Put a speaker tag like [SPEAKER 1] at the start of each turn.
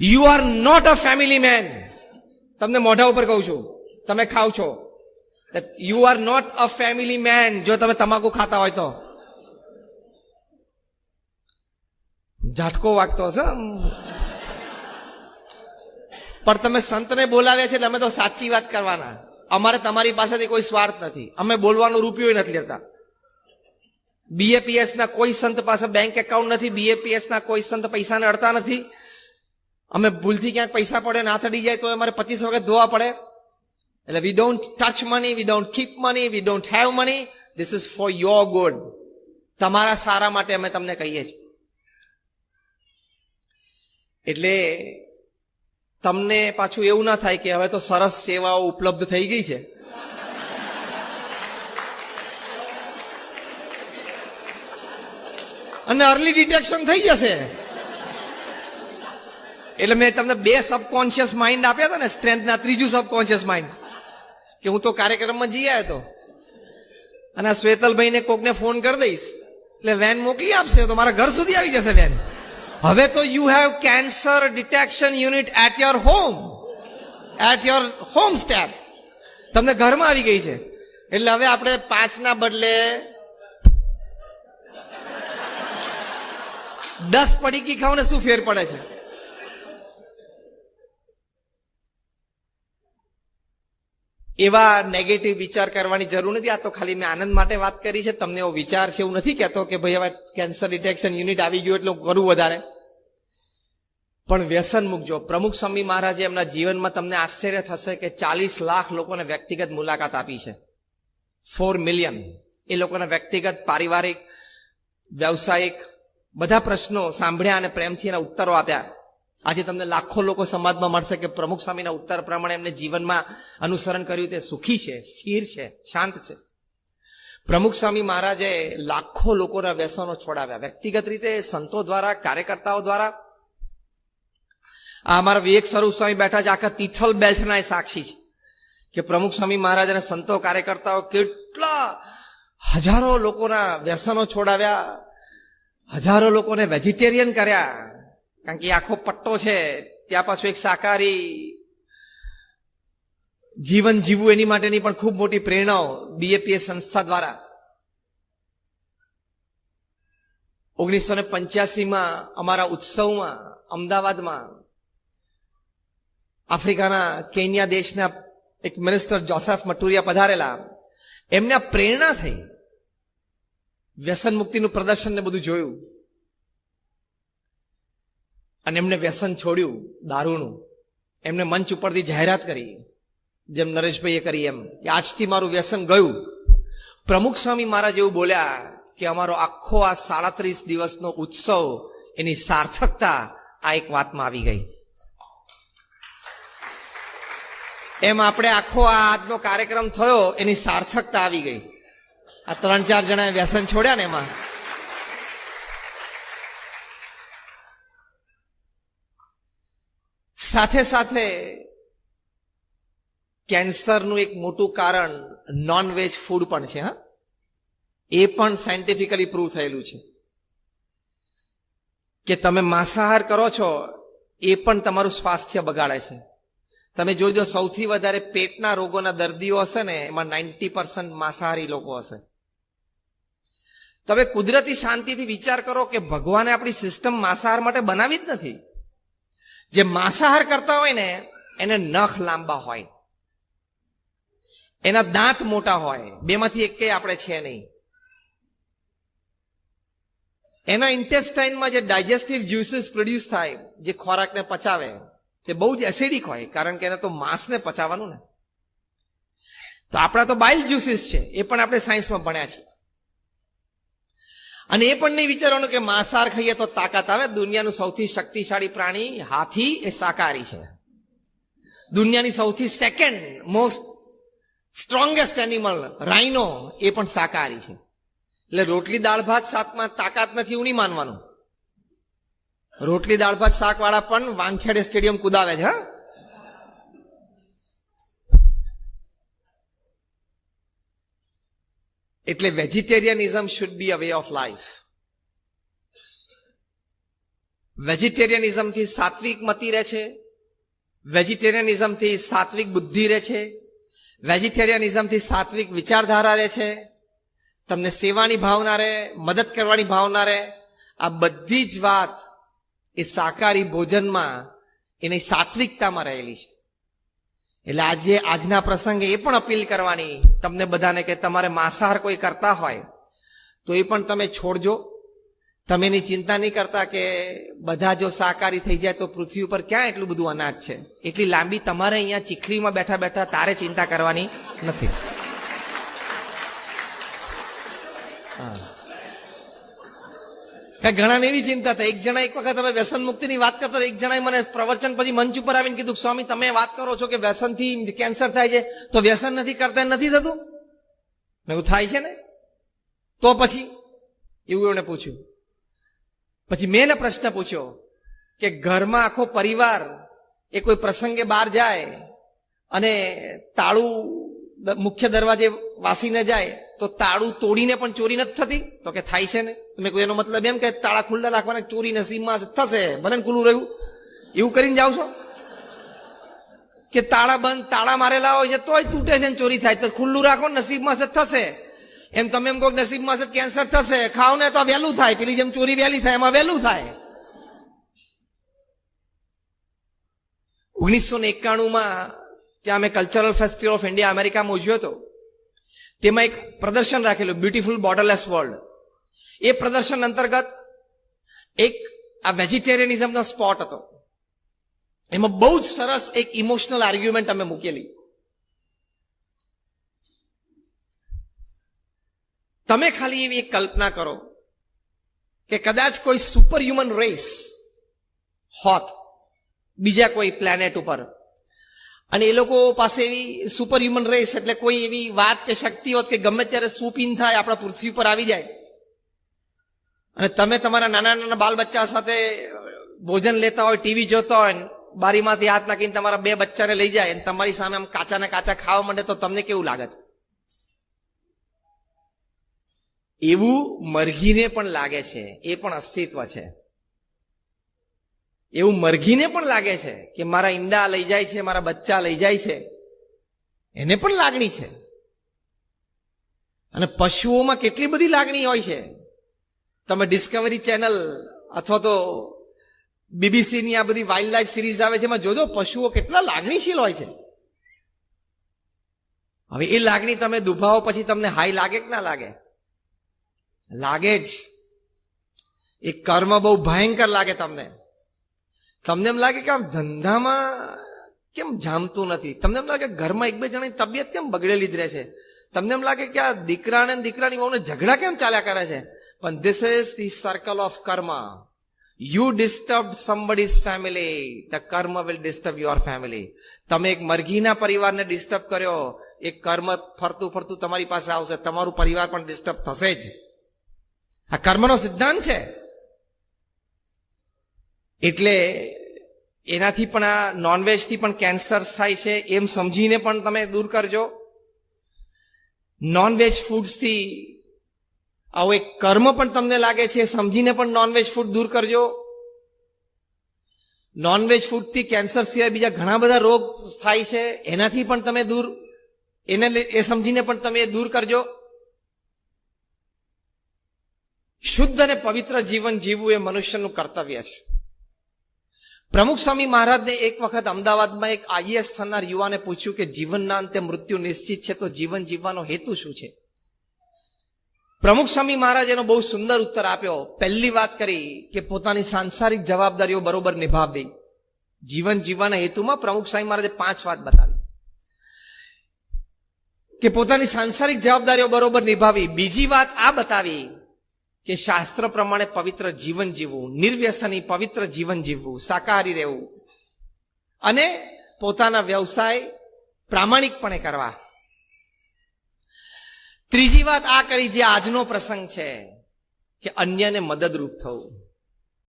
[SPEAKER 1] You are not a family man તમને મોઢા ઉપર કહું છું. તમે ખાવ છો. You are not a family man જો તમે તમાકુ ખાતા હોય તો. ઝાટકો વાગતો હશે. પણ તમે સંતને બોલાવ્યા છે એટલે અમે તો સાચી વાત કરવાના. અમારે તમારી પાસેથી કોઈ સ્વાર્થ નથી. અમે બોલવાનો રૂપિયો નથી લેતા. બીએપીએસ ના કોઈ સંત પાસે બેંક એકાઉન્ટ નથી. બીએપીએસ ના કોઈ સંત પૈસાને અડતા નથી. અમે ભૂલથી ક્યાંક પૈસા પડે ના થડી જાય તો અમારે પચીસ વખત ધોવા પડે. એટલે we don't touch money we don't keep money we don't have money this is for your good તમારા સારા માટે અમે તમને કહીએ છીએ. એટલે તમને પાછું એવું ના થાય કે હવે તો સરસ સેવાઓ ઉપલબ્ધ થઈ ગઈ છે. અને અર્લી ડિટેક્શન થઈ જશે. એટલે મેં તમને બે સબકોન્શિયસ માઇન્ડ આપ્યા હતા ને સ્ટ્રેન્થના ત્રીજું સબકોન્શિયસ માઇન્ડ કે હું તો કાર્યક્રમમાં જઈ આવ્યો હતો. અને શ્વેતલભાઈને કોકને ફોન કરી દઈશ. એટલે વેન મોકલી આપશે, તો મારા ઘર સુધી આવી જશે વેન હવે તો you have cancer detection unit at your home at your home step તમને ઘરમાં આવી ગઈ છે. એટલે હવે આપણે પાંચના બદલે દસ પડીકી ખાવ ને શું ફેર પડે છે? એવા નેગેટિવ વિચાર કરવાની જરૂર નથી. આ તો ખાલી મેં આનંદ માટે વાત કરી છે. તમને એવો વિચાર છે એવું નથી કહેતો કે ભાઈ હવે કેન્સર ડિટેક્શન યુનિટ આવી ગયું એટલે હું કરું વધારે. પણ વ્યસન મૂકજો. પ્રમુખ સ્વામી મહારાજે એમના જીવનમાં તમને આશ્ચર્ય થશે કે ચાલીસ લાખ લોકોને વ્યક્તિગત મુલાકાત આપી છે. ફોર મિલિયન એ લોકોના વ્યક્તિગત, પારિવારિક, વ્યવસાયિક બધા પ્રશ્નો સાંભળ્યા અને પ્રેમથી એના ઉત્તરો આપ્યા. આજે તમને લાખો લોકો સમાજમાં મળશે કે પ્રમુખ સ્વામીના ઉત્તર પ્રમાણે એમને જીવનમાં અનુસરણ કર્યું તે સુખી છે, સ્થિર છે, શાંત છે. પ્રમુખ સ્વામી મહારાજે લાખો લોકોના વ્યસનો છોડાવ્યા. વ્યક્તિગત રીતે સંતો દ્વારા, કાર્યકર્તાઓ દ્વારા. આ અમારા વિવેક સ્વરૂપ સ્વામી બેઠા છે, આખા તિથલ બેલ્ટના એ સાક્ષી છે કે પ્રમુખ સ્વામી મહારાજ અને સંતો કાર્યકર્તાઓ કેટલા હજારો લોકોના વ્યસનો છોડાવ્યા, હજારો લોકોને વેજીટેરિયન કર્યા. કારણ કે આખો પટ્ટો છે, ત્યાં પાછું એક શાકાહારી જીવન જીવવું એની માટેની પણ ખૂબ મોટી પ્રેરણાઓ બીએપીએસ સંસ્થા દ્વારા. ઓગણીસો ને પંચ્યાસીમાં અમારા ઉત્સવમાં અમદાવાદમાં આફ્રિકાના કેન્યા દેશના એક મિનિસ્ટર જોસેફ મટુરિયા પધારેલા, એમને પ્રેરણા થઈ વ્યસન મુક્તિનું પ્રદર્શન ને બધું જોયું. અને એમને વ્યસન છોડ્યું દારૂનું. એમને મંચ ઉપરથી જાહેરાત કરી. જેમ નરેશભાઈએ કરી એમ કે આજથી મારું વ્યસન ગયું. પ્રમુખ સ્વામી મહારાજ એવું બોલ્યા કે અમારો આખો આ સાડત્રીસ દિવસનો ઉત્સવ એની સાર્થકતા આ એક વાતમાં આવી ગઈ. એમ આપણે આખો આ આજનો કાર્યક્રમ થયો એની સાર્થકતા આવી ગઈ. આ ત્રણ ચાર જણાએ વ્યસન છોડ્યા ને એમાં. સાથે સાથે કેન્સરનું એક મોટું કારણ નોનવેજ ફૂડ પણ છે, હા. એ પણ સાયન્ટિફિકલી પ્રૂવ થયેલું છે. કે તમે માંસાહાર કરો છો, એ પણ તમારું સ્વાસ્થ્ય બગાડે છે. તમે જોજો સૌથી વધારે પેટના રોગોના દર્દીઓ હશે ને, એમાં નાઇન્ટી પર્સન્ટ માંસાહારી લોકો હશે. તમે કુદરતી શાંતિથી વિચાર કરો કે ભગવાને આપણી સિસ્ટમ માંસાહાર માટે બનાવી જ નથી. જે માંસાહાર કરતા હોય ને, એને નખ લાંબા હોય. એના દાંત મોટા હોય. બેમાંથી એક આપણે છે નહીં. એના ઇન્ટેસ્ટાઇનમાં જે ડાયજેસ્ટિવ જ્યુસીસ પ્રોડ્યુસ થાય, જે ખોરાકને પચાવે, તે બહુ જ એસિડિક હોય, કારણ કે એને તો માંસને પચાવવાનું ને. તો આપણા તો બાઇલ જ્યુસીસ છે, એ પણ આપણે સાયન્સમાં ભણ્યા છે અને એ પણ નહીં વિચારવાનું કે માંસાહાર ખાઈએ તો તાકાત આવે. દુનિયાનું સૌથી શક્તિશાળી પ્રાણી હાથી એ શાકાહારી છે. દુનિયાની સૌથી second most strongest animal rhino એ પણ શાકાહારી છે. એટલે રોટલી, દાળ, ભાત શાકમાં તાકાત નથી એવું નહીં માનવાનું. રોટલી, દાળ, ભાત શાક વાળા પણ વાંખેડે સ્ટેડિયમ કુદાવે છે, હા. એટલે vegetarianism should be a way of life વેજીટેરિયનિઝમથી સાત્વિક મતી રહે છે. વેજીટેરિયનિઝમથી સાત્વિક બુદ્ધિ રહે છે. વેજીટેરિયનિઝમથી સાત્વિક વિચારધારા રહે છે. તમને સેવાની ભાવના રહે, મદદ કરવાની ભાવના રહે. આ બધી જ વાત એ શાકાહારી ભોજનમાં એની સાત્વિકતામાં રહેલી છે. એટલે આજે, આજના પ્રસંગે એ પણ અપીલ કરવાની, તમને બધાને કે તમારે માંસાહાર કોઈ કરતા હોય, તો એ પણ તમે છોડજો. તમે એની ચિંતા નહીં કરતા કે બધા જો સાકારી થઈ જાય તો પૃથ્વી ઉપર ક્યાં એટલું બધું અનાજ છે? એટલી લાંબી તમારે અહીંયા ચીખલીમાં બેઠા બેઠા તારે ચિંતા કરવાની નથી. હા. કે ઘણાને એવી ચિંતા થાય. એક જણા એક વખત અમે વ્યસન મુક્તિની વાત કરતા એક જણાએ મને પ્રવચન પછી મંચ ઉપર આવીને કીધું, સ્વામી, તમે વાત કરો છો કે વ્યસનથી કેન્સર થાય છે. તો વ્યસન નથી કરતા નથી થતું? મેં થાય છે ને. તો પછી એવું એમણે પૂછ્યું. પછી મેં એને પ્રશ્ન પૂછ્યો કે ઘરમાં આખો પરિવાર એ કોઈ પ્રસંગે બહાર જાય અને તાળું મુખ્ય દરવાજે વાસીને જાય, તો તાળું તોડીને પણ ચોરી નથી થતી? તો કે થાય છે ને? મેં કહ્યું એનો મતલબ એમ કે તાળા ખુલ્લા રાખવાના, ચોરી નસીબમાં થશે. ભલે ખુલ્લું રહ્યું. એવું કરીને જાવ છો? કે તાળા બંધ, તાળા મારેલા હોય છે, તોય તૂટે છે ને ચોરી થાય. તો ખુલ્લું રાખો, નસીબમાં છે થશે. એમ તમે એમ કહો નસીબમાં છે કેન્સર થશે. ખાવ ને તો વહેલું થાય. પેલી જેમ ચોરી વહેલી થાય, એમાં વહેલું થાય. ઓગણીસો ને એકાણુંમાં ત્યાં અમે કલ્ચરલ ફેસ્ટિવલ ઓફ ઇન્ડિયા અમેરિકામાં ઉજવ્યો હતો. તેમાં એક પ્રદર્શન રાખેલું બ્યુટીફુલ બોર્ડરલેસ વર્લ્ડ એ પ્રદર્શન અંતર્ગત એક આ વેજીટેરિયનિઝમનો સ્પોટ હતો. એમાં બહુ જ સરસ એક ઇમોશનલ આર્ગ્યુમેન્ટ અમે મૂકેલી. તમે ખાલી એવી એક કલ્પના કરો કે કદાચ કોઈ સુપર હ્યુમન રેસ હોત, બીજા કોઈ પ્લેનેટ ઉપર અને એ લોકો પાસે એવી સુપર હ્યુમન રેસ એટલે કોઈ એવી વાત કે શક્તિ હોત કે ગમે ત્યારે સુપીન થાય, આપણા પૃથ્વી પર આવી જાય. અને તમે તમારા નાના નાના બાલ બચ્ચા સાથે ભોજન લેતા હોય, ટીવી જોતા હોય બારીમાંથી હાથ નાખીને તમારા બે બચ્ચાને લઈ જાય, અને તમારી સામે આમ કાચા ને કાચા ખાવા માંડે તો તમને કેવું લાગે એવું મરઘીને પણ લાગે છે, એ પણ અસ્તિત્વ છે. એવું મરઘીને પણ લાગે છે કે મારા ઈંડા લઈ જાય છે, મારા બચ્ચા લઈ જાય છે. એને પણ લાગણી છે. અને પશુઓમાં કેટલી બધી લાગણી હોય છે. તમે ડિસ્કવરી ચેનલ અથવા તો બીબીસીની આ બધી વાઇલ્ડ લાઈફ સિરીઝ આવે છે, એમાં જોજો, પશુઓ કેટલા લાગણીશીલ હોય છે. હવે એ લાગણી તમે દુભાવો પછી તમને હાઈ લાગે કે ના લાગે? લાગે જ. એ કર્મ બહુ ભયંકર લાગે તમને. તમને એમ લાગે કે આમ ધંધામાં કેમ જામતું નથી? તમને એમ લાગે ઘરમાં એક બે જણાની તબિયત કેમ બગડેલી જ રહે છે? તમને એમ લાગે કે આ દીકરાને દીકરાની બહુને ઝઘડા કેમ ચાલ્યા કરે છે? પણ this is the circle of karma you disturb somebody's family the karma will disturb your family તમે એક મરઘીના પરિવારને ડિસ્ટર્બ કર્યો. એ કર્મ ફરતું ફરતું તમારી પાસે આવશે. તમારું પરિવાર પણ ડિસ્ટર્બ થશે જ. આ કર્મનો સિદ્ધાંત છે. એટલે એનાથી પણ આ નોનવેજથી પણ કેન્સર થાય છે, એમ સમજીને પણ તમે દૂર કરજો. નોનવેજ ફૂડ્સથી આવું એક કર્મ પણ તમને લાગે છે, સમજીને પણ નોનવેજ ફૂડ દૂર કરજો. નોનવેજ ફૂડથી કેન્સર સિવાય બીજા ઘણા બધા રોગ થાય છે, એનાથી પણ તમે દૂર, એને એ સમજીને પણ તમે એ દૂર કરજો. શુદ્ધ અને પવિત્ર જીવન જીવવું એ મનુષ્યનું કર્તવ્ય છે. પ્રમુખ સ્વામી મહારાજને એક વખત અમદાવાદમાં એક આઈએસ થનાર યુવાને પૂછ્યું કે જીવનના અંતે મૃત્યુ નિશ્ચિત છે તો જીવન જીવવાનો હેતુ શું છે? પ્રમુખ સ્વામી મહારાજ એનો બહુ સુંદર ઉત્તર આપ્યો. પહેલી વાત કરી કે પોતાની સાંસારિક જવાબદારીઓ બરોબર નિભાવવી જીવન જીવવાના હેતુમાં પ્રમુખ સ્વામી મહારાજે પાંચ વાત બતાવી. કે પોતાની સાંસારિક જવાબદારીઓ બરોબર નિભાવી. બીજી વાત આ બતાવી કે શાસ્ત્ર પ્રમાણે પવિત્ર જીવન જીવવું, નિર્વ્યસની પવિત્ર જીવન જીવવું શાકાહારી રહેવું. અને પોતાના વ્યવસાય પ્રામાણિકપણે કરવા. ત્રીજી વાત આ કરી જે આજનો પ્રસંગ છે, કે અન્યને મદદરૂપ થવું.